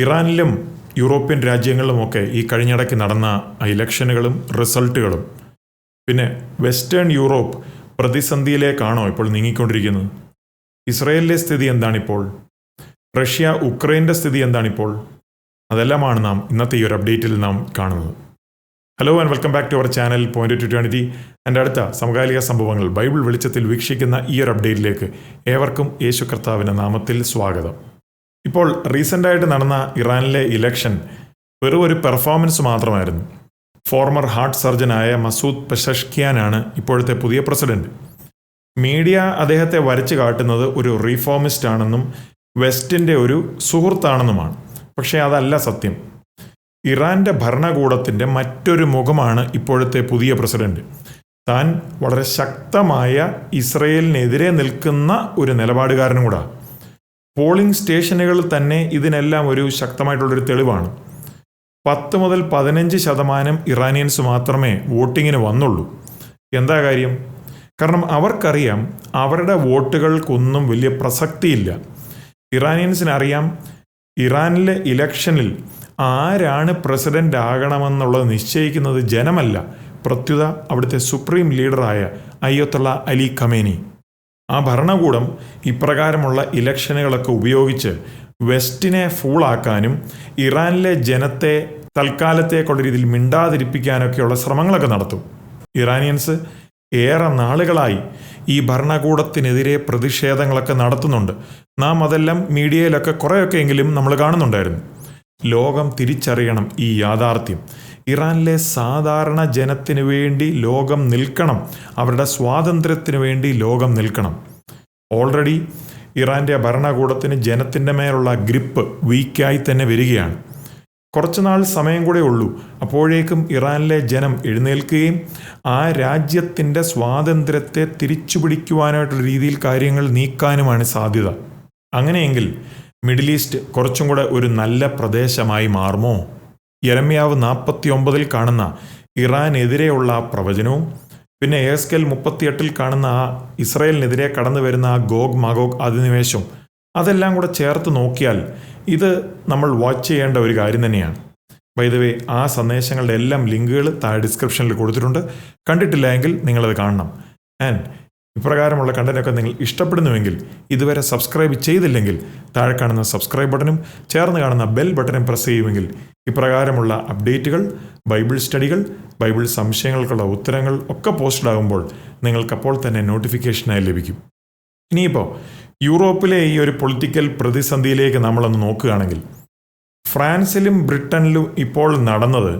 ഇറാനിലും European രാജ്യങ്ങളിലുമൊക്കെ ഈ കഴിഞ്ഞിടയ്ക്ക് നടന്ന ഇലക്ഷനുകളും റിസൾട്ടുകളും. പിന്നെ വെസ്റ്റേൺ യൂറോപ്പ് പ്രതിസന്ധിയിലേക്കാണോ ഇപ്പോൾ നീങ്ങിക്കൊണ്ടിരിക്കുന്നത്? ഇസ്രയേലിലെ സ്ഥിതി എന്താണിപ്പോൾ? റഷ്യ ഉക്രൈന്റെ സ്ഥിതി എന്താണിപ്പോൾ? അതെല്ലാമാണ് നാം ഇന്നത്തെ ഈ ഒരു അപ്ഡേറ്റിൽ നാം കാണുന്നത്. Hello and welcome back to our channel point to twenty എന്റെ അടുത്ത സമകാലിക സംഭവങ്ങൾ ബൈബിൾ വെളിച്ചത്തിൽ വീക്ഷിക്കുന്ന ഈ ഒരു അപ്ഡേറ്റിലേക്ക് ഏവർക്കും യേശു കർത്താവിന്റെ നാമത്തിൽ സ്വാഗതം. ഇപ്പോൾ റീസെന്റായിട്ട് നടന്ന ഇറാനിലെ ഇലക്ഷൻ വെറും ഒരു പെർഫോമൻസ് മാത്രമായിരുന്നു. ഫോർമർ ഹാർട്ട് സർജനായ മസൂദ് പെഷഷ്കിയാനാണ് ഇപ്പോഴത്തെ പുതിയ പ്രസിഡന്റ്. മീഡിയ അദ്ദേഹത്തെ വരച്ചു കാട്ടുന്നത് ഒരു റീഫോമിസ്റ്റ് ആണെന്നും വെസ്റ്റിന്റെ ഒരു സുഹൃത്താണെന്നുമാണ്. പക്ഷേ അതല്ല സത്യം. ഇറാന്റെ ഭരണകൂടത്തിന്റെ മറ്റൊരു മുഖമാണ് ഇപ്പോഴത്തെ പുതിയ പ്രസിഡന്റ്. താൻ വളരെ ശക്തമായ ഇസ്രയേലിനെതിരെ നിൽക്കുന്ന ഒരു നിലപാടുകാരനും കൂടാണ് പോളിംഗ് സ്റ്റേഷനുകൾ തന്നെ ഇതിനെല്ലാം ഒരു ശക്തമായിട്ടുള്ളൊരു തെളിവാണ്. പത്ത് മുതൽ പതിനഞ്ച് ശതമാനം ഇറാനിയൻസ് മാത്രമേ വോട്ടിങ്ങിന് വന്നുള്ളൂ. എന്താ കാര്യം? കാരണം അവർക്കറിയാം അവരുടെ വോട്ടുകൾക്കൊന്നും വലിയ പ്രസക്തിയില്ല. ഇറാനിയൻസിനറിയാം ഇറാനിലെ ഇലക്ഷനിൽ ആരാണ് പ്രസിഡന്റ് ആകണമെന്നുള്ളത് നിശ്ചയിക്കുന്നത് ജനമല്ല. പ്രത്യുത അവിടുത്തെ സുപ്രീം ലീഡറായ അയ്യത്തുള്ള അലി ഖമേനി. ആ ഭരണകൂടം ഇപ്രകാരമുള്ള ഇലക്ഷനുകളൊക്കെ ഉപയോഗിച്ച് വെസ്റ്റിനെ ഫൂളാക്കാനും ഇറാനിലെ ജനത്തെ തൽക്കാലത്തേക്കുള്ള രീതിയിൽ മിണ്ടാതിരിപ്പിക്കാനൊക്കെയുള്ള ശ്രമങ്ങളൊക്കെ നടത്തും. ഇറാനിയൻസ് ഏറെ നാളുകളായി ഈ ഭരണകൂടത്തിനെതിരെ പ്രതിഷേധങ്ങളൊക്കെ നടത്തുന്നുണ്ട്. നാം അതെല്ലാം മീഡിയയിലൊക്കെ കുറേയൊക്കെ എങ്കിലും നമ്മൾ കാണുന്നുണ്ടായിരുന്നു. ലോകം തിരിച്ചറിയണം ഈ യാഥാർത്ഥ്യം. ഇറാനിലെ സാധാരണ ജനത്തിനു വേണ്ടി ലോകം നിൽക്കണം. അവരുടെ സ്വാതന്ത്ര്യത്തിനു വേണ്ടി ലോകം നിൽക്കണം. ഓൾറെഡി ഇറാന്റെ ഭരണകൂടത്തിന് ജനത്തിന്റെ മേലുള്ള ഗ്രിപ്പ് വീക്കായി തന്നെ വരികയാണ്. കുറച്ചുനാൾ സമയം കൂടെ ഉള്ളൂ. അപ്പോഴേക്കും ഇറാനിലെ ജനം എഴുന്നേൽക്കുകയും ആ രാജ്യത്തിന്റെ സ്വാതന്ത്ര്യത്തെ തിരിച്ചുപിടിക്കുവാനായിട്ടുള്ള രീതിയിൽ കാര്യങ്ങൾ നീക്കാനുമാണ് സാധ്യത. അങ്ങനെയെങ്കിൽ മിഡിൽ ഈസ്റ്റ് കുറച്ചും കൂടെ ഒരു നല്ല പ്രദേശമായി മാറുമോ? യരമ്യാവ് നാൽപ്പത്തി ഒമ്പതിൽ കാണുന്ന ഇറാനെതിരെയുള്ള പ്രവചനവും പിന്നെ എസ് കെൽ മുപ്പത്തിയെട്ടിൽ കാണുന്ന ആ ഇസ്രയേലിനെതിരെ കടന്നു വരുന്ന ആ ഗോഗ് മഗോഗ് അധിനിവേശം അതെല്ലാം കൂടെ ചേർത്ത് നോക്കിയാൽ ഇത് നമ്മൾ വാച്ച് ചെയ്യേണ്ട ഒരു കാര്യം തന്നെയാണ്. വൈദവേ ആ സന്ദേശങ്ങളുടെ എല്ലാം ലിങ്കുകൾ താഴെ ഡിസ്ക്രിപ്ഷനിൽ കൊടുത്തിട്ടുണ്ട്. കണ്ടിട്ടില്ല എങ്കിൽ നിങ്ങളത് കാണണം. ആൻഡ് ഇപ്രകാരമുള്ള കണ്ടന്റൊക്കെ നിങ്ങൾ ഇഷ്ടപ്പെടുന്നുവെങ്കിൽ ഇതുവരെ സബ്സ്ക്രൈബ് ചെയ്തില്ലെങ്കിൽ താഴെ കാണുന്ന സബ്സ്ക്രൈബ് ബട്ടണും ചേർന്ന് കാണുന്ന ബെൽ ബട്ടണും പ്രസ് ചെയ്യുമെങ്കിൽ ഇപ്രകാരമുള്ള അപ്ഡേറ്റുകൾ ബൈബിൾ സ്റ്റഡികൾ ബൈബിൾ സംശയങ്ങൾക്കുള്ള ഉത്തരങ്ങൾ ഒക്കെ പോസ്റ്റഡ് ആകുമ്പോൾ നിങ്ങൾക്കപ്പോൾ തന്നെ നോട്ടിഫിക്കേഷനായി ലഭിക്കും. ഇനിയിപ്പോൾ യൂറോപ്പിലെ ഈ ഒരു പൊളിറ്റിക്കൽ പ്രതിസന്ധിയിലേക്ക് നമ്മളൊന്ന് നോക്കുകയാണെങ്കിൽ ഫ്രാൻസിലും ബ്രിട്ടനിലും ഇപ്പോൾ നടന്നത്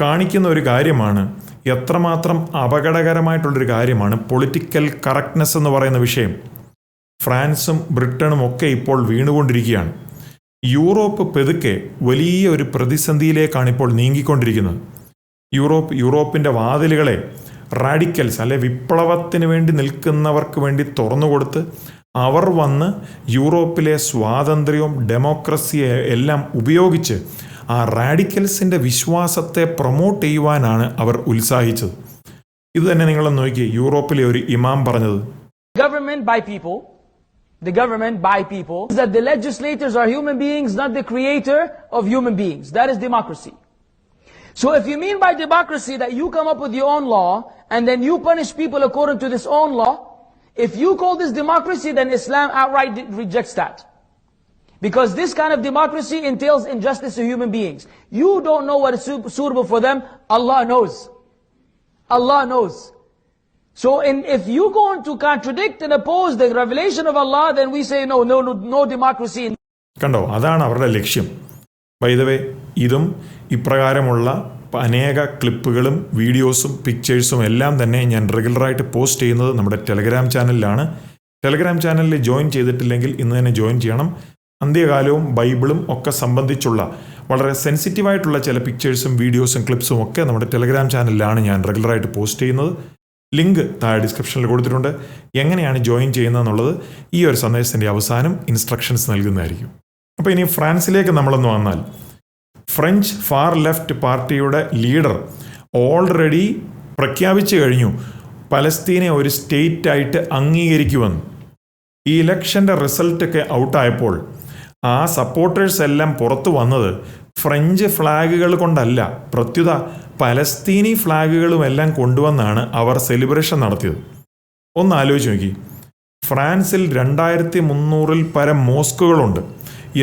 കാണിക്കുന്ന ഒരു കാര്യമാണ് എത്രമാത്രം അപകടകരമായിട്ടുള്ളൊരു കാര്യമാണ് പൊളിറ്റിക്കൽ കറക്റ്റ്നെസ് എന്ന് പറയുന്ന വിഷയം. ഫ്രാൻസും ബ്രിട്ടനും ഒക്കെ ഇപ്പോൾ വീണുകൊണ്ടിരിക്കുകയാണ്. യൂറോപ്പ് പെതുക്കെ വലിയ ഒരു പ്രതിസന്ധിയിലേക്കാണ് ഇപ്പോൾ നീങ്ങിക്കൊണ്ടിരിക്കുന്നത്. യൂറോപ്പ് യൂറോപ്പിന്റെ വാതിലുകളെ റാഡിക്കൽസ് അല്ലെ വിപ്ലവത്തിന് വേണ്ടി നിൽക്കുന്നവർക്ക് വേണ്ടി തുറന്നുകൊടുത്ത് അവർ വന്ന് യൂറോപ്പിലെ സ്വാതന്ത്ര്യവും ഡെമോക്രസിയെ എല്ലാം ഉപയോഗിച്ച് ആ റാഡിക്കൽസിന്റെ വിശ്വാസത്തെ പ്രൊമോട്ട് ചെയ്യുവാനാണ് അവർ ഉത്സാഹിച്ചത്. ഇത് തന്നെ നിങ്ങളൊന്ന് നോക്കി യൂറോപ്പിലെ ഒരു ഇമാം പറഞ്ഞത്. Government by people, the government by people, is that the legislators are human beings, not the creator of human beings. That is democracy. So if you mean by democracy that you come up with your own law, and then you punish people according to this own law, if you call this democracy, then Islam outright rejects that. Because this kind of democracy entails injustice to human beings. You don't know what is suitable for them, Allah knows. Allah knows. So in, if you go on to contradict and oppose the revelation of Allah, then we say no, no, no, no democracy. കണ്ടോ? അതാണ് അവരുടെ ലക്ഷ്യം. വൈദവേ ഇതും ഇപ്രകാരമുള്ള അനേക ക്ലിപ്പുകളും വീഡിയോസും പിക്ചേഴ്സും എല്ലാം തന്നെ ഞാൻ റെഗുലറായിട്ട് പോസ്റ്റ് ചെയ്യുന്നത് നമ്മുടെ ടെലഗ്രാം ചാനലിലാണ് ടെലഗ്രാം ചാനലിൽ ജോയിൻ ചെയ്തിട്ടില്ലെങ്കിൽ ഇന്ന് തന്നെ ജോയിൻ ചെയ്യണം. അന്ത്യകാലവും ബൈബിളും ഒക്കെ സംബന്ധിച്ചുള്ള വളരെ സെൻസിറ്റീവായിട്ടുള്ള ചില പിക്ചേഴ്സും വീഡിയോസും ക്ലിപ്സും ഒക്കെ നമ്മുടെ ടെലഗ്രാം ചാനലിലാണ് ഞാൻ റെഗുലറായിട്ട് പോസ്റ്റ് ചെയ്യുന്നത്. ലിങ്ക് താഴെ ഡിസ്ക്രിപ്ഷനിൽ കൊടുത്തിട്ടുണ്ട്. എങ്ങനെയാണ് ജോയിൻ ചെയ്യുന്നതെന്നുള്ളത് ഈ ഒരു സന്ദേശത്തിന്റെ അവസാനം ഇൻസ്ട്രക്ഷൻസ് നൽകുന്നതായിരിക്കും. അപ്പോൾ ഇനി ഫ്രാൻസിലേക്ക് നമ്മളൊന്ന് വന്നാൽ. ഫ്രഞ്ച് ഫാർ ലെഫ്റ്റ് പാർട്ടിയുടെ ലീഡർ ഓൾറെഡി പ്രഖ്യാപിച്ചു കഴിഞ്ഞു. പലസ്തീനെ ഒരു സ്റ്റേറ്റായിട്ട് അംഗീകരിക്കുമെന്ന്. ഈ ഇലക്ഷന്റെ റിസൾട്ടൊക്കെ ഔട്ടായപ്പോൾ ആ സപ്പോർട്ടേഴ്സ് എല്ലാം പുറത്തു വന്നത് ഫ്രഞ്ച് ഫ്ലാഗുകൾ കൊണ്ടല്ല. പ്രത്യുത പലസ്തീനി ഫ്ലാഗുകളും എല്ലാം കൊണ്ടുവന്നാണ് അവർ സെലിബ്രേഷൻ നടത്തിയത്. ഒന്ന് ആലോചിച്ച് നോക്കി. ഫ്രാൻസിൽ രണ്ടായിരത്തി മുന്നൂറിൽ പരം മോസ്കുകളുണ്ട്.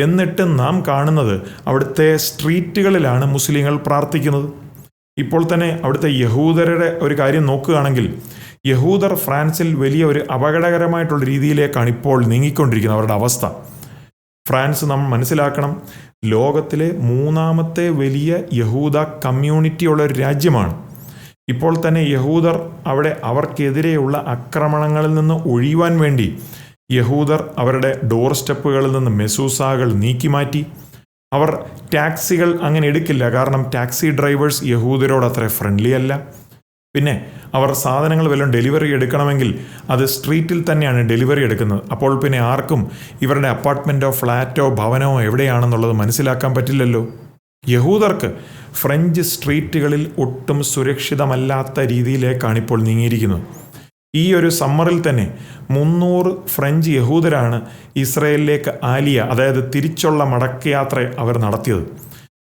എന്നിട്ട് നാം കാണുന്നത് അവിടുത്തെ സ്ട്രീറ്റുകളിലാണ് മുസ്ലിങ്ങൾ പ്രാർത്ഥിക്കുന്നത്. ഇപ്പോൾ തന്നെ അവിടുത്തെ യഹൂദരുടെ ഒരു കാര്യം നോക്കുകയാണെങ്കിൽ യഹൂദർ ഫ്രാൻസിൽ വലിയ ഒരു അപകടകരമായിട്ടുള്ള രീതിയിലേക്കാണ് ഇപ്പോൾ നീങ്ങിക്കൊണ്ടിരിക്കുന്നത് അവരുടെ അവസ്ഥ. ഫ്രാൻസ് നമ്മൾ മനസ്സിലാക്കണം ലോകത്തിലെ മൂന്നാമത്തെ വലിയ യഹൂദ കമ്മ്യൂണിറ്റിയുള്ള ഒരു രാജ്യമാണ്. ഇപ്പോൾ തന്നെ യഹൂദർ അവിടെ അവർക്കെതിരെയുള്ള ആക്രമണങ്ങളിൽ നിന്ന് ഒഴിയുവാൻ വേണ്ടി യഹൂദർ അവരുടെ ഡോർ സ്റ്റെപ്പുകളിൽ നിന്ന് മെസൂസാകൾ നീക്കിമാറ്റി അവർ ടാക്സികൾ അങ്ങനെ എടുക്കില്ല കാരണം ടാക്സി ഡ്രൈവേഴ്സ് യഹൂദരോട് അത്ര ഫ്രണ്ട്ലി അല്ല. പിന്നെ അവർ സാധനങ്ങൾ വല്ലതും ഡെലിവറി എടുക്കണമെങ്കിൽ അത് സ്ട്രീറ്റിൽ തന്നെയാണ് ഡെലിവറി എടുക്കുന്നത്. അപ്പോൾ പിന്നെ ആർക്കും ഇവരുടെ അപ്പാർട്ട്മെന്റോ ഫ്ലാറ്റോ ഭവനോ എവിടെയാണെന്നുള്ളത് മനസ്സിലാക്കാൻ പറ്റില്ലല്ലോ. യഹൂദർക്ക് ഫ്രഞ്ച് സ്ട്രീറ്റുകളിൽ ഒട്ടും സുരക്ഷിതമല്ലാത്ത രീതിയിലേക്കാണ് ഇപ്പോൾ നീങ്ങിയിരിക്കുന്നത്. ഈ ഒരു സമ്മറിൽ തന്നെ മുന്നൂറ് ഫ്രഞ്ച് യഹൂദരാണ് ഇസ്രയേലിലേക്ക് ആലിയ അതായത് തിരിച്ചുള്ള മടക്കയാത്ര അവർ നടത്തിയത്.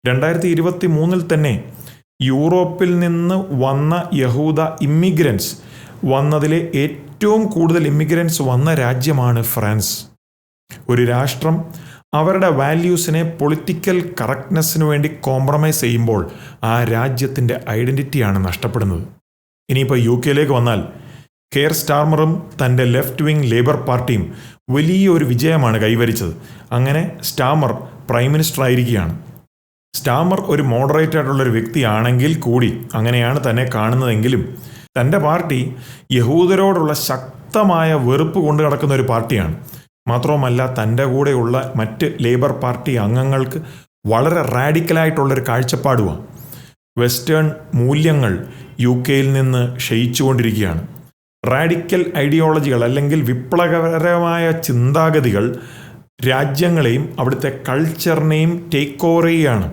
രണ്ടായിരത്തി ഇരുപത്തി മൂന്നിൽ തന്നെ യൂറോപ്പിൽ നിന്ന് വന്ന യഹൂദ ഇമ്മിഗ്രൻസ് വന്നതിലെ ഏറ്റവും കൂടുതൽ ഇമ്മിഗ്രൻസ് വന്ന രാജ്യമാണ് ഫ്രാൻസ്. ഒരു രാഷ്ട്രം അവരുടെ വാല്യൂസിനെ പൊളിറ്റിക്കൽ കറക്റ്റ്നെസ്സിന് വേണ്ടി കോംപ്രമൈസ് ചെയ്യുമ്പോൾ ആ രാജ്യത്തിന്റെ ഐഡന്റിറ്റിയാണ് നഷ്ടപ്പെടുന്നത്. ഇനിയിപ്പോൾ യു കെയിലേക്ക് വന്നാൽ കെയർ സ്റ്റാർമറും തന്റെ ലെഫ്റ്റ് വിങ് ലേബർ പാർട്ടിയും വലിയൊരു വിജയമാണ് കൈവരിച്ചത്. അങ്ങനെ സ്റ്റാമർ പ്രൈം മിനിസ്റ്റർ ആയിരിക്കുകയാണ് സ്റ്റാമർ ഒരു മോഡറേറ്റ് ആയിട്ടുള്ള ഒരു വ്യക്തിയാണെങ്കിൽ കൂടി അങ്ങനെയാണ് തന്നെ കാണുന്നതെങ്കിലും തന്റെ പാർട്ടി യഹൂദരോടുള്ള ശക്തമായ വെറുപ്പ് കൊണ്ടു കിടക്കുന്ന ഒരു പാർട്ടിയാണ്. മാത്രവുമല്ല തന്റെ കൂടെയുള്ള മറ്റ് ലേബർ പാർട്ടി അംഗങ്ങൾക്ക് വളരെ റാഡിക്കലായിട്ടുള്ളൊരു കാഴ്ചപ്പാടുമാണ്. വെസ്റ്റേൺ മൂല്യങ്ങൾ യു കെയിൽ നിന്ന് ക്ഷയിച്ചുകൊണ്ടിരിക്കുകയാണ്. റാഡിക്കൽ ഐഡിയോളജികൾ അല്ലെങ്കിൽ വിപ്ലവകരമായ ചിന്താഗതികൾ രാജ്യങ്ങളെയും അവിടുത്തെ കൾച്ചറിനെയും ടേക്ക് ഓവർ ചെയ്യുകയാണ്.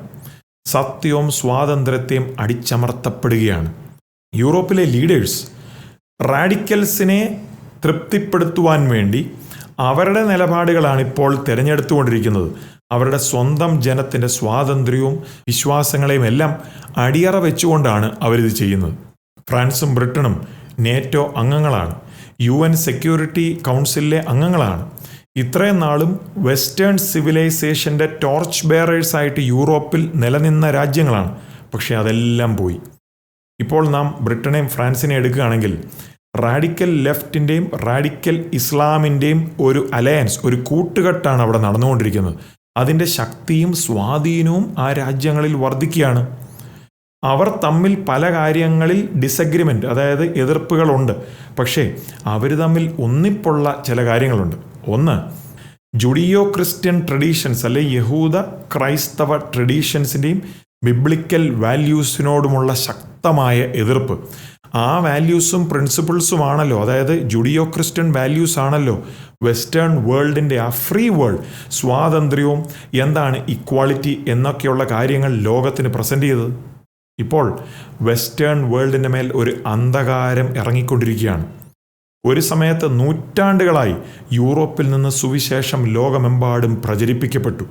സത്യവും സ്വാതന്ത്ര്യത്തെയും അടിച്ചമർത്തപ്പെടുകയാണ്. യൂറോപ്പിലെ ലീഡേഴ്സ് റാഡിക്കൽസിനെ തൃപ്തിപ്പെടുത്തുവാൻ വേണ്ടി അവരുടെ നിലപാടുകളാണ് ഇപ്പോൾ തിരഞ്ഞെടുത്തുകൊണ്ടിരിക്കുന്നത്. അവരുടെ സ്വന്തം ജനത്തിന്റെ സ്വാതന്ത്ര്യവും വിശ്വാസങ്ങളെയും എല്ലാം അടിയറ വെച്ചുകൊണ്ടാണ് അവരിത് ചെയ്യുന്നത്. ഫ്രാൻസും ബ്രിട്ടനും നേറ്റോ അംഗങ്ങളാണ്. യു എൻ സെക്യൂരിറ്റി കൗൺസിലിലെ അംഗങ്ങളാണ്. ഇത്രയും നാളും വെസ്റ്റേൺ സിവിലൈസേഷന്റെ ടോർച്ച് ബെയറേഴ്സ് ആയിട്ട് യൂറോപ്പിൽ നിലനിന്ന രാജ്യങ്ങളാണ്. പക്ഷേ അതെല്ലാം പോയി. ഇപ്പോൾ നാം ബ്രിട്ടനെയും ഫ്രാൻസിനെയും എടുക്കുകയാണെങ്കിൽ റാഡിക്കൽ ലെഫ്റ്റിന്റെയും റാഡിക്കൽ ഇസ്ലാമിന്റെയും ഒരു അലയൻസ് ഒരു കൂട്ടുകെട്ടാണ് അവിടെ നടന്നുകൊണ്ടിരിക്കുന്നത്. അതിന്റെ ശക്തിയും സ്വാധീനവും ആ രാജ്യങ്ങളിൽ വർദ്ധിക്കുകയാണ്. അവർ തമ്മിൽ പല കാര്യങ്ങളിൽ ഡിസഗ്രിമെന്റ് അതായത് എതിർപ്പുകളുണ്ട്. പക്ഷേ അവർ തമ്മിൽ ഒന്നിപ്പുള്ള ചില കാര്യങ്ങളുണ്ട്. ഒന്ന് ജുഡിയോ ക്രിസ്ത്യൻ ട്രഡീഷൻസ് അല്ലെ യഹൂദ ക്രൈസ്തവ ട്രഡീഷൻസിന്റെയും ബിബ്ലിക്കൽ വാല്യൂസിനോടുമുള്ള ശക്തമായ എതിർപ്പ്. ആ വാല്യൂസും പ്രിൻസിപ്പിൾസുമാണല്ലോ അതായത് ജുഡിയോ ക്രിസ്ത്യൻ വാല്യൂസ് ആണല്ലോ വെസ്റ്റേൺ വേൾഡിന്റെ ആ ഫ്രീ വേൾഡ് സ്വാതന്ത്ര്യവും എന്താണ് ഇക്വാളിറ്റി എന്നൊക്കെയുള്ള കാര്യങ്ങൾ ലോകത്തിന് പ്രസന്റ് ചെയ്തത്. ഇപ്പോൾ വെസ്റ്റേൺ വേൾഡിന്റെ മേൽ ഒരു അന്ധകാരം ഇറങ്ങിക്കൊണ്ടിരിക്കുകയാണ്. ഒരു സമയത്ത് നൂറ്റാണ്ടുകളായി യൂറോപ്പിൽ നിന്ന് സുവിശേഷം ലോകമെമ്പാടും പ്രചരിപ്പിക്കപ്പെട്ടു.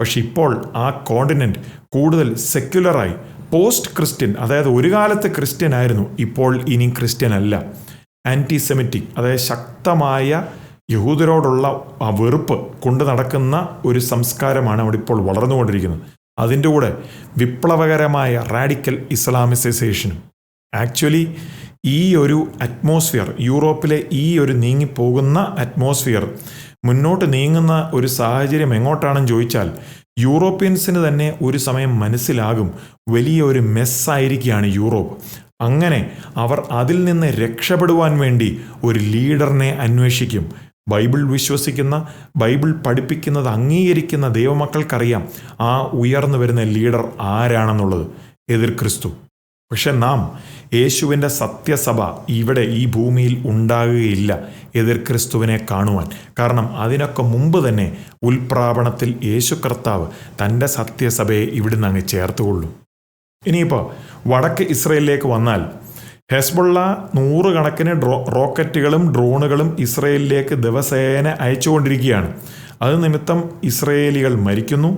പക്ഷെ ഇപ്പോൾ ആ കോണ്ടിനെന്റ് കൂടുതൽ സെക്യുലറായി. പോസ്റ്റ് ക്രിസ്ത്യൻ അതായത് ഒരു കാലത്ത് ക്രിസ്ത്യൻ ആയിരുന്നു ഇപ്പോൾ ഇനി ക്രിസ്ത്യൻ അല്ല. ആന്റി സെമിറ്റിക് അതായത് ശക്തമായ യഹൂദരോടുള്ള ആ വെറുപ്പ് കൊണ്ടു നടക്കുന്ന ഒരു സംസ്കാരമാണ് അവിടെ ഇപ്പോൾ വളർന്നുകൊണ്ടിരിക്കുന്നത്. അതിന്റെ കൂടെ വിപ്ലവകരമായ റാഡിക്കൽ ഇസ്ലാമിസൈസേഷനും ആക്ച്വലി ഈ ഒരു അറ്റ്മോസ്ഫിയർ യൂറോപ്പിലെ ഈ ഒരു നീങ്ങിപ്പോകുന്ന അറ്റ്മോസ്ഫിയർ മുന്നോട്ട് നീങ്ങുന്ന ഒരു സാഹചര്യം എങ്ങോട്ടാണെന്ന് ചോദിച്ചാൽ യൂറോപ്യൻസിന് തന്നെ ഒരു സമയം മനസ്സിലാകും. വലിയ ഒരു മെസ്സായിരിക്കുകയാണ് യൂറോപ്പ്. അങ്ങനെ അവർ അതിൽ നിന്ന് രക്ഷപ്പെടുവാൻ വേണ്ടി ഒരു ലീഡറിനെ അന്വേഷിക്കും. ബൈബിൾ വിശ്വസിക്കുന്ന ബൈബിൾ പഠിപ്പിക്കുന്നത് അംഗീകരിക്കുന്ന ദൈവമക്കൾക്കറിയാം ആ ഉയർന്നു വരുന്ന ലീഡർ ആരാണെന്നുള്ളത്. എതിർ ക്രിസ്തു. പക്ഷെ നാം യേശുവിന്റെ സത്യസഭ ഇവിടെ ഈ ഭൂമിയിൽ ഉണ്ടാകുകയില്ല എതിർ ക്രിസ്തുവിനെ കാണുവാൻ. കാരണം അതിനൊക്കെ മുമ്പ് തന്നെ ഉൽപ്രാപണത്തിൽ യേശു കർത്താവ് തന്റെ സത്യസഭയെ ഇവിടുന്ന് അങ്ങ് ചേർത്തുകൊള്ളും. ഇനിയിപ്പോൾ വടക്ക് ഇസ്രയേലിലേക്ക് വന്നാൽ ഹെസ്ബുള്ള നൂറുകണക്കിന് ഡ്രോ റോക്കറ്റുകളും ഡ്രോണുകളും ഇസ്രയേലിലേക്ക് ദിവസേന അയച്ചുകൊണ്ടിരിക്കുകയാണ്. അത് നിമിത്തം ഇസ്രയേലികൾ മരിക്കുന്നു.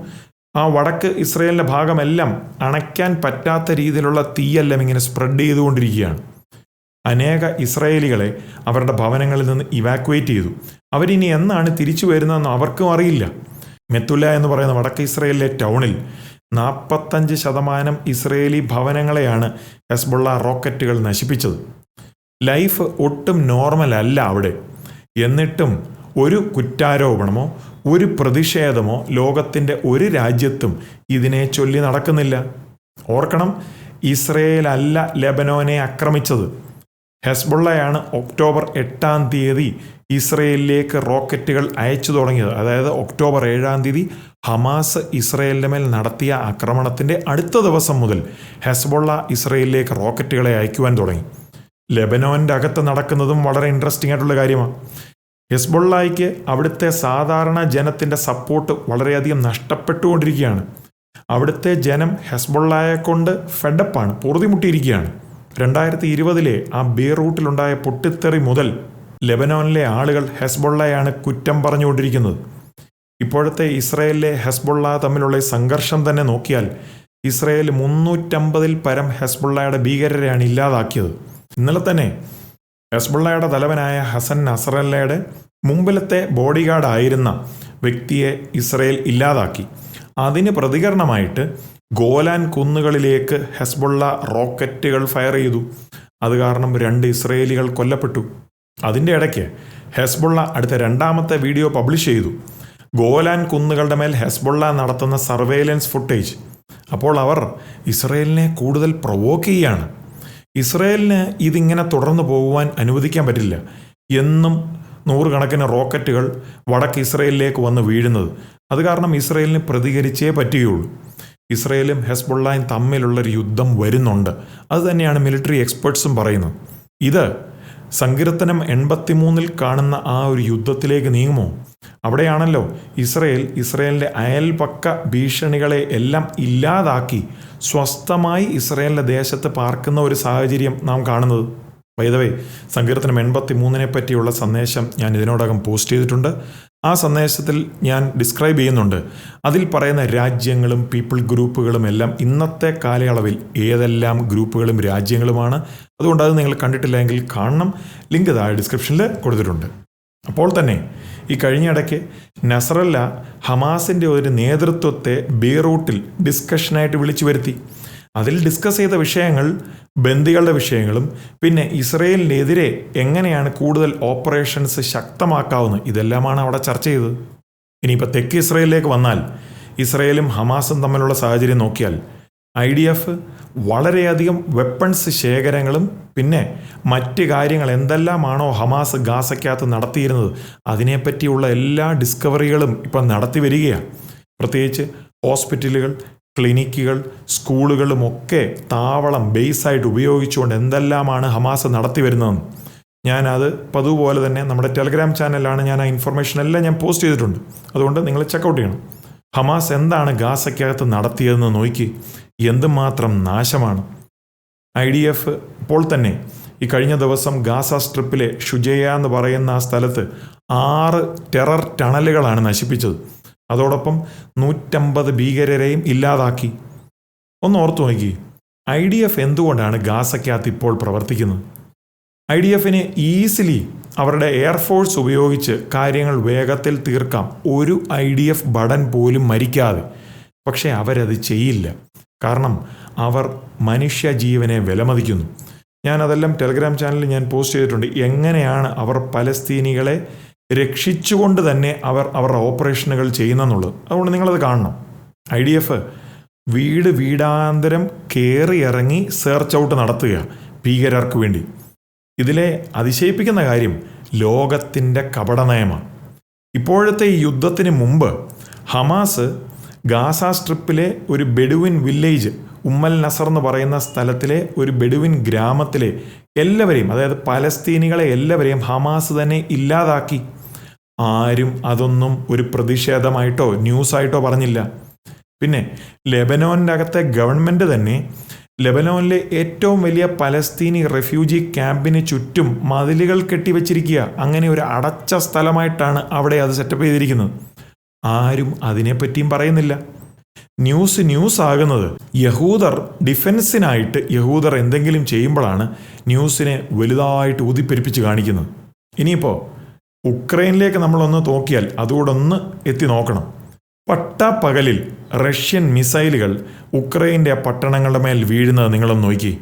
ആ വടക്ക് ഇസ്രയേലിന്റെ ഭാഗമെല്ലാം അണയ്ക്കാൻ പറ്റാത്ത രീതിയിലുള്ള തീയെല്ലാം ഇങ്ങനെ സ്പ്രെഡ് ചെയ്തുകൊണ്ടിരിക്കുകയാണ്. അനേക ഇസ്രയേലികളെ അവരുടെ ഭവനങ്ങളിൽ നിന്ന് ഇവാക്വേറ്റ് ചെയ്തു. അവരിനി എന്നാണ് തിരിച്ചു വരുന്നതെന്ന് അവർക്കും അറിയില്ല. മെത്തുല എന്ന് പറയുന്ന വടക്ക് ഇസ്രയേലിലെ ടൗണിൽ നാൽപ്പത്തഞ്ച് ശതമാനം ഇസ്രയേലി ഭവനങ്ങളെയാണ് ഹെസ്ബുള്ള റോക്കറ്റുകൾ നശിപ്പിച്ചത്. ലൈഫ് ഒട്ടും നോർമൽ അല്ല അവിടെ. എന്നിട്ടും ഒരു കുറ്റാരോപണമോ ഒരു പ്രതിഷേധമോ ലോകത്തിന്റെ ഒരു രാജ്യത്തും ഇതിനെ ചൊല്ലി നടക്കുന്നില്ല. ഓർക്കണം ഇസ്രയേൽ അല്ല ലെബനോനെ ആക്രമിച്ചത്. ഹെസ്ബുള്ളയാണ് ഒക്ടോബർ എട്ടാം തീയതി ഇസ്രയേലിലേക്ക് റോക്കറ്റുകൾ അയച്ചു തുടങ്ങിയത്. അതായത് ഒക്ടോബർ ഏഴാം തീയതി ഹമാസ് ഇസ്രയേലിന്റെ മേൽ നടത്തിയ ആക്രമണത്തിന്റെ അടുത്ത ദിവസം മുതൽ ഹെസ്ബുള്ള ഇസ്രയേലിലേക്ക് റോക്കറ്റുകളെ അയക്കുവാൻ തുടങ്ങി. ലെബനോന്റെ അകത്ത് നടക്കുന്നതും വളരെ ഇൻട്രസ്റ്റിംഗ് ആയിട്ടുള്ള കാര്യമാണ്. ഹെസ്ബുള്ളയ്ക്ക് അവിടുത്തെ സാധാരണ ജനത്തിന്റെ സപ്പോർട്ട് വളരെയധികം നഷ്ടപ്പെട്ടുകൊണ്ടിരിക്കുകയാണ്. അവിടുത്തെ ജനം ഹെസ്ബൊള്ളായെ കൊണ്ട് ഫെഡപ്പാണ് പൊറുതിമുട്ടിയിരിക്കുകയാണ്. രണ്ടായിരത്തി ഇരുപതിലെ ആ ബീറൂട്ടിലുണ്ടായ പൊട്ടിത്തെറി മുതൽ ലെബനോനിലെ ആളുകൾ ഹെസ്ബുള്ളയാണ് കുറ്റം പറഞ്ഞുകൊണ്ടിരിക്കുന്നത്. ഇപ്പോഴത്തെ ഇസ്രയേലിലെ ഹെസ്ബുള്ള തമ്മിലുള്ള സംഘർഷം തന്നെ നോക്കിയാൽ ഇസ്രയേൽ മുന്നൂറ്റമ്പതിൽ പരം ഹെസ്ബുള്ളയുടെ ഭീകരരെയാണ് ഇല്ലാതാക്കിയത്. ഇന്നലെ തന്നെ ഹെസ്ബുള്ളയുടെ തലവനായ ഹസൻ നസറല്ലയുടെ മുമ്പിലത്തെ ബോഡി ഗാർഡ് ആയിരുന്ന വ്യക്തിയെ ഇസ്രയേൽ ഇല്ലാതാക്കി. അതിന് പ്രതികരണമായിട്ട് ഗോലാൻ കുന്നുകളിലേക്ക് ഹെസ്ബുള്ള റോക്കറ്റുകൾ ഫയർ ചെയ്തു. അത് കാരണം രണ്ട് ഇസ്രയേലികൾ കൊല്ലപ്പെട്ടു. അതിന്റെ ഇടയ്ക്ക് ഹെസ്ബുള്ള അടുത്ത രണ്ടാമത്തെ വീഡിയോ പബ്ലിഷ് ചെയ്തു. ഗോലാൻ കുന്നുകളുടെ മേൽ ഹെസ്ബുള്ള നടത്തുന്ന സർവേലൻസ് ഫുട്ടേജ്. അപ്പോൾ അവർ ഇസ്രയേലിനെ കൂടുതൽ പ്രൊവോക്ക് ചെയ്യുകയാണ് ഇസ്രയേലിന് ഇതിങ്ങനെ തുടർന്നു പോകുവാൻ അനുവദിക്കാൻ പറ്റില്ല. എന്നും നൂറുകണക്കിന് റോക്കറ്റുകൾ വടക്ക് ഇസ്രയേലിലേക്ക് വന്ന് വീഴുന്നത്. അത് കാരണം ഇസ്രയേലിന് പ്രതികരിച്ചേ പറ്റുകയുള്ളൂ. ഇസ്രയേലും ഹെസ്ബുള്ളയും തമ്മിലുള്ളൊരു യുദ്ധം വരുന്നുണ്ട്. അത് തന്നെയാണ് മിലിറ്ററി എക്സ്പേർട്സും പറയുന്നത്. ഇത് സങ്കീർത്തനം എൺപത്തിമൂന്നിൽ കാണുന്ന ആ ഒരു യുദ്ധത്തിലേക്ക് നീങ്ങുമോ? അവിടെയാണല്ലോ ഇസ്രയേൽ ഇസ്രയേലിന്റെ അയൽപക്ക ഭീഷണികളെ എല്ലാം ഇല്ലാതാക്കി സ്വസ്ഥമായി ഇസ്രയേലിന്റെ ദേശത്ത് പാർക്കുന്ന ഒരു സാഹചര്യം നാം കാണുന്നത്. വൈദവേ സങ്കീർത്തനം എൺപത്തി മൂന്നിനെ പറ്റിയുള്ള സന്ദേശം ഞാൻ ഇതിനോടകം പോസ്റ്റ് ചെയ്തിട്ടുണ്ട്. ആ സന്ദേശത്തിൽ ഞാൻ ഡിസ്ക്രൈബ് ചെയ്യുന്നുണ്ട്. അതിൽ പറയുന്ന രാജ്യങ്ങളും പീപ്പിൾ ഗ്രൂപ്പുകളും എല്ലാം ഇന്നത്തെ കാലയളവിൽ ഏതെല്ലാം ഗ്രൂപ്പുകളും രാജ്യങ്ങളുമാണ്. അതുകൊണ്ട് അത് നിങ്ങൾ കണ്ടിട്ടില്ലെങ്കിൽ കാണണം. ലിങ്ക് താഴെ ഡിസ്ക്രിപ്ഷനിൽ കൊടുത്തിട്ടുണ്ട്. അപ്പോൾ തന്നെ ഈ കഴിഞ്ഞ ഇടയ്ക്ക് നസറല്ല ഹമാസിന്റെ ഒരു നേതൃത്വത്തെ ബീറൂട്ടിൽ ഡിസ്കഷനായിട്ട് വിളിച്ചു വരുത്തി. അതിൽ ഡിസ്കസ് ചെയ്ത വിഷയങ്ങൾ ബന്ദികളുടെ വിഷയങ്ങളും പിന്നെ ഇസ്രയേലിനെതിരെ എങ്ങനെയാണ് കൂടുതൽ ഓപ്പറേഷൻസ് ശക്തമാക്കാവുന്നത്? ഇതെല്ലാമാണ് അവിടെ ചർച്ച ചെയ്തത്. ഇനിയിപ്പോൾ തെക്ക് ഇസ്രയേലിലേക്ക് വന്നാൽ ഇസ്രയേലും ഹമാസും തമ്മിലുള്ള സാഹചര്യം നോക്കിയാൽ ഐ ഡി എഫ് വളരെയധികം വെപ്പൺസ് ശേഖരങ്ങളും പിന്നെ മറ്റ് കാര്യങ്ങൾ എന്തെല്ലാമാണോ ഹമാസ് ഗാസയ്ക്കകത്ത് നടത്തിയിരുന്നത് അതിനെപ്പറ്റിയുള്ള എല്ലാ ഡിസ്കവറികളും ഇപ്പം നടത്തി വരികയാണ്. പ്രത്യേകിച്ച് ഹോസ്പിറ്റലുകൾ ക്ലിനിക്കുകൾ സ്കൂളുകളുമൊക്കെ താവളം ബേസായിട്ട് ഉപയോഗിച്ചുകൊണ്ട് എന്തെല്ലാമാണ് ഹമാസ് നടത്തി വരുന്നതെന്ന് ഞാനത് പതുപോലെ തന്നെ നമ്മുടെ ടെലഗ്രാം ചാനലിലാണ് ഞാൻ ആ ഇൻഫർമേഷൻ എല്ലാം ഞാൻ പോസ്റ്റ് ചെയ്തിട്ടുണ്ട്. അതുകൊണ്ട് നിങ്ങൾ ചെക്കൗട്ട് ചെയ്യണം. ഹമാസ് എന്താണ് ഗാസയ്ക്കകത്ത് നടത്തിയതെന്ന് നോക്കി. എന്തുമാത്രം നാശമാണ്. ഐ ഡി എഫ് ഇപ്പോൾ തന്നെ ഈ കഴിഞ്ഞ ദിവസം ഗാസ സ്ട്രിപ്പിലെ ഷുജയ എന്ന് പറയുന്ന ആ സ്ഥലത്ത് ആറ് ടെറർ ടണലുകളാണ് നശിപ്പിച്ചത്. അതോടൊപ്പം നൂറ്റമ്പത് ഭീകരരെയും ഇല്ലാതാക്കി. ഒന്ന് ഓർത്തു നോക്കി. ഐ ഡി എഫ് എന്തുകൊണ്ടാണ് ഗാസയ്ക്കകത്ത് ഇപ്പോൾ പ്രവർത്തിക്കുന്നത്? ഐ ഡി എഫിന് ഈസിലി അവരുടെ എയർഫോഴ്സ് ഉപയോഗിച്ച് കാര്യങ്ങൾ വേഗത്തിൽ തീർക്കാം. ഒരു ഐ ഡി എഫ് ബടൻ പോലും മരിക്കാതെ. പക്ഷേ അവരത് ചെയ്യില്ല. കാരണം അവർ മനുഷ്യജീവനെ വിലമതിക്കുന്നു. ഞാൻ അതെല്ലാം ടെലഗ്രാം ചാനലിൽ ഞാൻ പോസ്റ്റ് ചെയ്തിട്ടുണ്ട്. എങ്ങനെയാണ് അവർ പലസ്തീനികളെ രക്ഷിച്ചുകൊണ്ട് തന്നെ അവർ അവരുടെ ഓപ്പറേഷനുകൾ ചെയ്യുന്നെന്നുള്ളത്. അതുകൊണ്ട് നിങ്ങളത് കാണണം. ഐ ഡി എഫ് വീട് വീടാന്തരം കയറി ഇറങ്ങി സെർച്ച് ഔട്ട് നടത്തുക ഭീകരർക്ക് വേണ്ടി. ഇതിലെ അതിശയിപ്പിക്കുന്ന കാര്യം ലോകത്തിന്റെ കപടനയമാണ്. ഇപ്പോഴത്തെ ഈ യുദ്ധത്തിന് മുമ്പ് ഹമാസ് ഗാസ സ്ട്രിപ്പിലെ ഒരു ബെഡുവിൻ വില്ലേജ് ഉമ്മൽ നസർ എന്ന് പറയുന്ന സ്ഥലത്തിലെ ഒരു ബെഡുവിൻ ഗ്രാമത്തിലെ എല്ലാവരെയും അതായത് പലസ്തീനികളെ എല്ലാവരെയും ഹമാസ് തന്നെ ഇല്ലാതാക്കി. ആരും അതൊന്നും ഒരു പ്രതിഷേധമായിട്ടോ ന്യൂസായിട്ടോ പറഞ്ഞില്ല. പിന്നെ ലെബനോന്റെ അകത്തെ ഗവൺമെന്റ് തന്നെ ലെബനോനിലെ ഏറ്റവും വലിയ പലസ്തീനി റെഫ്യൂജി ക്യാമ്പിന് ചുറ്റും മതിലുകൾ കെട്ടിവെച്ചിരിക്കുക. അങ്ങനെ ഒരു അടച്ച സ്ഥലമായിട്ടാണ് അവിടെ അത് സെറ്റപ്പ് ചെയ്തിരിക്കുന്നത്. ആരും അതിനെപ്പറ്റിയും പറയുന്നില്ല. ന്യൂസ് ന്യൂസ് ആകുന്നത് യഹൂദർ ഡിഫൻസിനായിട്ട് യഹൂദർ എന്തെങ്കിലും ചെയ്യുമ്പോഴാണ് ന്യൂസിനെ വലുതായിട്ട് ഊതിപ്പെരിപ്പിച്ച് കാണിക്കുന്നത്. ഇനിയിപ്പോൾ ഉക്രൈനിലേക്ക് നമ്മളൊന്ന് നോക്കിയാൽ അതുകൂടെ ഒന്ന് എത്തി നോക്കണം. പട്ടാപ്പകലിൽ റഷ്യൻ മിസൈലുകൾ ഉക്രൈന്റെ പട്ടണങ്ങളുടെ മേൽ വീഴുന്നത് നിങ്ങളൊന്ന് നോക്കി.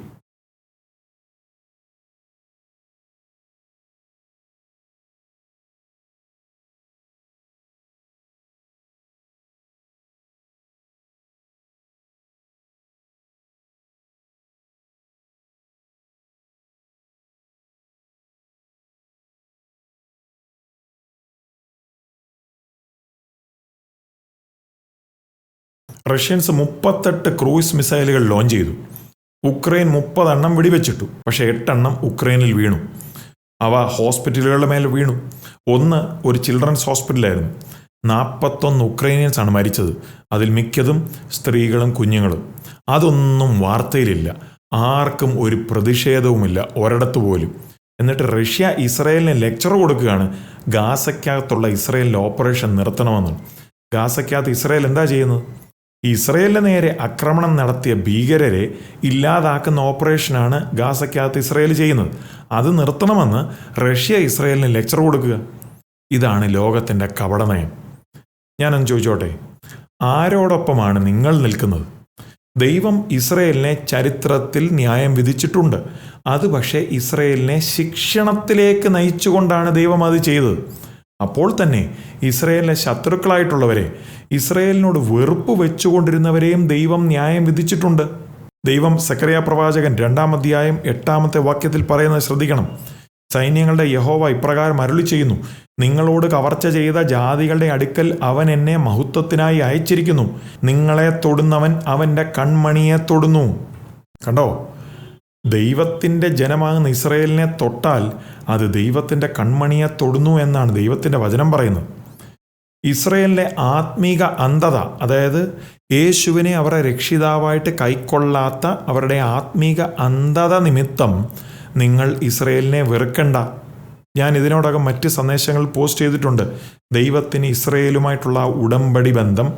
റഷ്യൻസ് മുപ്പത്തെട്ട് ക്രൂയിസ് മിസൈലുകൾ ലോഞ്ച് ചെയ്തു. ഉക്രൈൻ മുപ്പതെണ്ണം വെടിവെച്ചിട്ടു. പക്ഷേ എട്ടെണ്ണം ഉക്രൈനിൽ വീണു. അവ ഹോസ്പിറ്റലുകളുടെ മേൽ വീണു. ഒന്ന് ഒരു ചിൽഡ്രൻസ് ഹോസ്പിറ്റലായിരുന്നു. നാൽപ്പത്തൊന്ന് ഉക്രൈനിയൻസ് ആണ് മരിച്ചത്. അതിൽ മിക്കതും സ്ത്രീകളും കുഞ്ഞുങ്ങളും. അതൊന്നും വാർത്തയിലില്ല. ആർക്കും ഒരു പ്രതിഷേധവുമില്ല. ഒരിടത്ത് പോലും. എന്നിട്ട് റഷ്യ ഇസ്രയേലിന് ലെക്ചർ കൊടുക്കുകയാണ്. ഗാസയ്ക്കകത്തുള്ള ഇസ്രയേലിന്റെ ഓപ്പറേഷൻ നിർത്തണമെന്ന്. ഗാസയ്ക്കകത്ത് ഇസ്രയേൽ എന്താ ചെയ്യുന്നത്? ഇസ്രയേലിന് നേരെ ആക്രമണം നടത്തിയ ഭീകരരെ ഇല്ലാതാക്കുന്ന ഓപ്പറേഷനാണ് ഗാസയ്ക്കകത്ത് ഇസ്രയേൽ ചെയ്യുന്നത്. അത് നിർത്തണമെന്ന് റഷ്യ ഇസ്രയേലിന് ലെക്ചർ കൊടുക്കുക. ഇതാണ് ലോകത്തിന്റെ കപടനയം. ഞാനൊന്ന് ചോദിച്ചോട്ടെ? ആരോടൊപ്പമാണ് നിങ്ങൾ നിൽക്കുന്നത്? ദൈവം ഇസ്രയേലിനെ ചരിത്രത്തിൽ ന്യായം വിധിച്ചിട്ടുണ്ട്. അത് പക്ഷേ ഇസ്രയേലിനെ ശിക്ഷണത്തിലേക്ക് നയിച്ചുകൊണ്ടാണ് ദൈവം അത് ചെയ്തത്. അപ്പോൾ തന്നെ ഇസ്രയേലിലെ ശത്രുക്കളായിട്ടുള്ളവരെ ഇസ്രയേലിനോട് വെറുപ്പ് വെച്ചുകൊണ്ടിരുന്നവരെയും ദൈവം ന്യായം വിധിച്ചിട്ടുണ്ട്. ദൈവം സക്കറിയ പ്രവാചകൻ രണ്ടാം അധ്യായം എട്ടാമത്തെ വാക്യത്തിൽ പറയുന്നത് ശ്രദ്ധിക്കണം. സൈന്യങ്ങളുടെ യഹോവ ഇപ്രകാരം അരുളി ചെയ്യുന്നു. നിങ്ങളോട് കവർച്ച ചെയ്ത ജാതികളുടെ അടുക്കൽ അവൻ എന്നെ മഹത്വത്തിനായി അയച്ചിരിക്കുന്നു. നിങ്ങളെ തൊടുന്നവൻ അവന്റെ കൺമണിയെ തൊടുന്നു. കണ്ടോ? ദൈവത്തിന്റെ ജനമാകുന്ന ഇസ്രയേലിനെ തൊട്ടാൽ അത് ദൈവത്തിന്റെ കൺമണിയെ തൊടുന്നു എന്നാണ് ദൈവത്തിന്റെ വചനം പറയുന്നത്. ഇസ്രയേലിലെ ആത്മീക അന്ധത അതായത് യേശുവിനെ അവരുടെ രക്ഷിതാവായിട്ട് കൈക്കൊള്ളാത്ത അവരുടെ ആത്മീക അന്ധത നിമിത്തം നിങ്ങൾ ഇസ്രയേലിനെ വെറുക്കണ്ട. ഞാൻ ഇതിനോടകം മറ്റ് സന്ദേശങ്ങൾ പോസ്റ്റ് ചെയ്തിട്ടുണ്ട്. ദൈവത്തിന് ഇസ്രയേലുമായിട്ടുള്ള ഉടമ്പടി ബന്ധം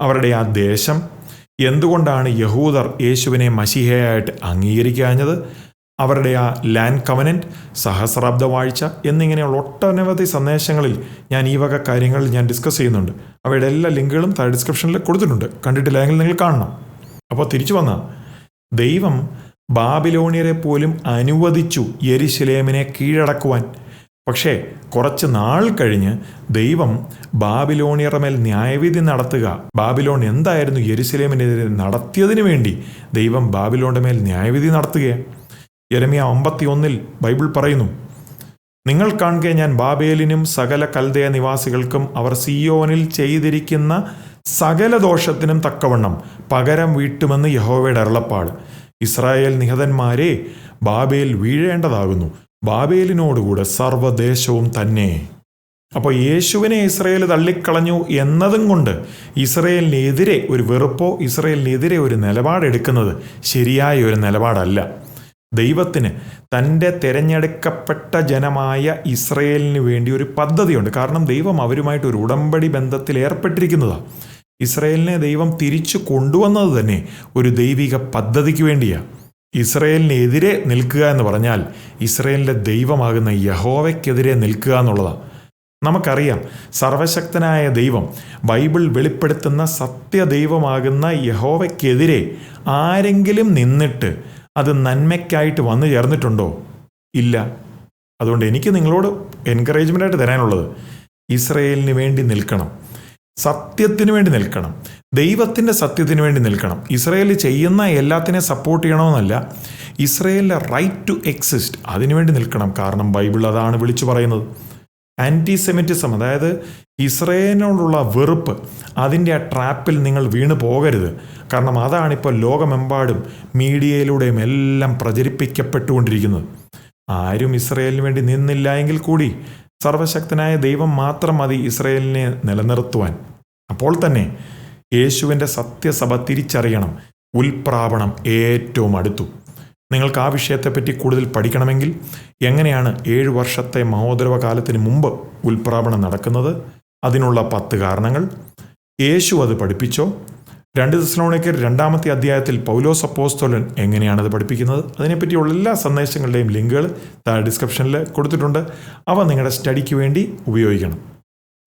അവരുടെ ആ ദേശം എന്തുകൊണ്ടാണ് യഹൂദർ യേശുവിനെ മഷിഹയായിട്ട് അംഗീകരിക്കാഞ്ഞത്? അവരുടെ ആ ലാൻഡ് കവനന്റ് സഹസ്രാബ്ദ വാഴ്ച എന്നിങ്ങനെയുള്ള ഒട്ടനവധി സന്ദേശങ്ങളിൽ ഞാൻ ഈ വക കാര്യങ്ങൾ ഞാൻ ഡിസ്കസ് ചെയ്യുന്നുണ്ട്. അവയുടെ എല്ലാ ലിങ്കുകളും താഴെ ഡിസ്ക്രിപ്ഷനിൽ കൊടുത്തിട്ടുണ്ട്. കണ്ടിട്ടില്ലെങ്കിൽ നിങ്ങൾ കാണണം. അപ്പോൾ തിരിച്ചു വന്ന. ദൈവം ബാബിലോണിയരെ പോലും അനുവദിച്ചു യെരിശിലേമിനെ കീഴടക്കുവാൻ പക്ഷേ കുറച്ച് നാൾ കഴിഞ്ഞ് ദൈവം ബാബിലോണിയർ മേൽ ന്യായവിധി നടത്തുക. ബാബിലോൺ എന്തായിരുന്നു യെരുസലേമിനെതിരെ നടത്തിയതിനു വേണ്ടി ദൈവം ബാബിലോണിന്റെ മേൽ ന്യായവിധി നടത്തുകയാണ് യരമിയ അമ്പത്തി ഒന്നിൽ ബൈബിൾ പറയുന്നു നിങ്ങൾ കാണുക ഞാൻ ബാബേലിനും സകല കൽദയ നിവാസികൾക്കും അവർ സിയോനിൽ ചെയ്തിരിക്കുന്ന സകല ദോഷത്തിനും തക്കവണ്ണം പകരം വീട്ടുമെന്ന് യഹോവയുടെ അരുളപ്പാട്. Israel നിഹതന്മാരെ Babel വീഴേണ്ടതാകുന്നു. ബാബേലിനോടുകൂടെ സർവദേശവും തന്നെ. അപ്പോൾ യേശുവിനെ ഇസ്രയേൽ തള്ളിക്കളഞ്ഞു എന്നതും കൊണ്ട് ഇസ്രയേലിനെതിരെ ഒരു വെറുപ്പോ ഇസ്രയേലിനെതിരെ ഒരു നിലപാടെടുക്കുന്നത് ശരിയായ ഒരു നിലപാടല്ല. ദൈവത്തിന് തന്റെ തിരഞ്ഞെടുക്കപ്പെട്ട ജനമായ ഇസ്രയേലിന് വേണ്ടി ഒരു പദ്ധതിയുണ്ട്. കാരണം ദൈവം അവരുമായിട്ട് ഒരു ഉടമ്പടി ബന്ധത്തിൽ ഏർപ്പെട്ടിരിക്കുന്നതാണ് ഇസ്രയേലിനെ ദൈവം തിരിച്ചു കൊണ്ടുവന്നത് തന്നെ ഒരു ദൈവിക പദ്ധതിക്ക് വേണ്ടിയാണ് ഇസ്രയേലിനെതിരെ നിൽക്കുക എന്ന് പറഞ്ഞാൽ ഇസ്രയേലിന്റെ ദൈവമാകുന്ന യഹോവയ്ക്കെതിരെ നിൽക്കുക എന്നുള്ളതാണ്. നമുക്കറിയാം സർവശക്തനായ ദൈവം ബൈബിൾ വെളിപ്പെടുത്തുന്ന സത്യദൈവമാകുന്ന യഹോവയ്ക്കെതിരെ ആരെങ്കിലും നിന്നിട്ട് അത് നന്മയ്ക്കായിട്ട് വന്നു ചേർന്നിട്ടുണ്ടോ? ഇല്ല. അതുകൊണ്ട് എനിക്ക് നിങ്ങളോട് എൻകറേജ്മെന്റായിട്ട് തരാനുള്ളത് ഇസ്രയേലിന് വേണ്ടി നിൽക്കണം. സത്യത്തിന് വേണ്ടി നിൽക്കണം. ദൈവത്തിന്റെ സത്യത്തിന് വേണ്ടി നിൽക്കണം. ഇസ്രയേൽ ചെയ്യുന്ന എല്ലാത്തിനെ സപ്പോർട്ട് ചെയ്യണമെന്നല്ല ഇസ്രയേലിന്റെ റൈറ്റ് ടു എക്സിസ്റ്റ് അതിനുവേണ്ടി നിൽക്കണം. കാരണം ബൈബിൾ അതാണ് വിളിച്ചു പറയുന്നത്. ആന്റി സെമിറ്റിസം അതായത് ഇസ്രയേലിനോടുള്ള വെറുപ്പ് അതിന്റെ ആ ട്രാപ്പിൽ നിങ്ങൾ വീണു പോകരുത്. കാരണം അതാണിപ്പോൾ ലോകമെമ്പാടും മീഡിയയിലൂടെയും എല്ലാം പ്രചരിപ്പിക്കപ്പെട്ടുകൊണ്ടിരിക്കുന്നത്. ആരും ഇസ്രയേലിന് വേണ്ടി നിന്നില്ല എങ്കിൽ കൂടി സർവശക്തനായ ദൈവം മാത്രം മതി ഇസ്രയേലിനെ നിലനിർത്തുവാൻ. അപ്പോൾ തന്നെ യേശുവിന്റെ സത്യസഭ തിരിച്ചറിയണം ഉൽപ്രാപണം ഏറ്റവും അടുത്തു. നിങ്ങൾക്ക് ആ വിഷയത്തെപ്പറ്റി കൂടുതൽ പഠിക്കണമെങ്കിൽ എങ്ങനെയാണ് ഏഴ് വർഷത്തെ മഹോദരവ കാലത്തിന് മുമ്പ് ഉൽപ്രാപണം നടക്കുന്നത്? അതിനുള്ള പത്ത് കാരണങ്ങൾ. യേശു അത് പഠിപ്പിച്ചോ? രണ്ട് ദിസ്ലോണിക്കർ രണ്ടാമത്തെ അധ്യായത്തിൽ പൗലോസ് അപ്പോസ്തോലൻ എങ്ങനെയാണത് പഠിപ്പിക്കുന്നത്? അതിനെപ്പറ്റിയുള്ള എല്ലാ സന്ദേശങ്ങളുടെയും ലിങ്കുകൾ താഴെ ഡിസ്ക്രിപ്ഷനിൽ കൊടുത്തിട്ടുണ്ട്. അവ നിങ്ങളുടെ സ്റ്റഡിക്ക് വേണ്ടി ഉപയോഗിക്കണം.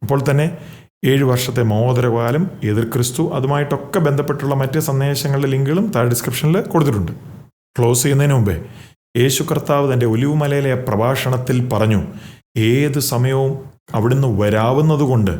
അപ്പോൾ തന്നെ ഏഴ് വർഷത്തെ മഹോദരകാലം എതിർ ക്രിസ്തു അതുമായിട്ടൊക്കെ ബന്ധപ്പെട്ടുള്ള മറ്റ് സന്ദേശങ്ങളുടെ ലിങ്കുകളും താഴെ ഡിസ്ക്രിപ്ഷനിൽ കൊടുത്തിട്ടുണ്ട്. ക്ലോസ് ചെയ്യുന്നതിന് മുമ്പേ യേശു കർത്താവ് തന്റെ ഒലിവുമലയിലെ പ്രഭാഷണത്തിൽ പറഞ്ഞു ഏത് സമയവും അവിടുന്ന് വരാവുന്നതുകൊണ്ട്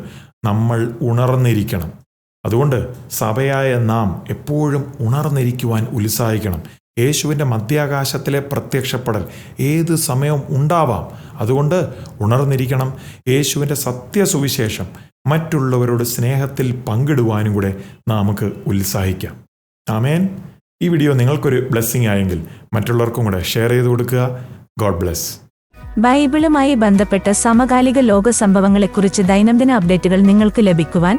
നമ്മൾ ഉണർന്നിരിക്കണം. അതുകൊണ്ട് സഭയായ നാം എപ്പോഴും ഉണർന്നിരിക്കുവാൻ ഉത്സാഹിക്കണം. യേശുവിന്റെ മധ്യാകാശത്തിലെ പ്രത്യക്ഷപ്പെടൽ ഏത് സമയവും ഉണ്ടാവാം. അതുകൊണ്ട് ഉണർന്നിരിക്കണം. യേശുവിന്റെ സത്യസുവിശേഷം മറ്റുള്ളവരോട് സ്നേഹത്തിൽ പങ്കിടുവാനും കൂടെ നമുക്ക് ഉത്സാഹിക്കാം. ആമേൻ. ഈ വീഡിയോ നിങ്ങൾക്കൊരു ബ്ലെസ്സിങ് ആയെങ്കിൽ മറ്റുള്ളവർക്കും കൂടെ ഷെയർ ചെയ്ത് കൊടുക്കുക. God bless. ബൈബിളുമായി ബന്ധപ്പെട്ട സമകാലിക ലോക സംഭവങ്ങളെക്കുറിച്ച് ദൈനംദിന അപ്ഡേറ്റുകൾ നിങ്ങൾക്ക് ലഭിക്കുവാൻ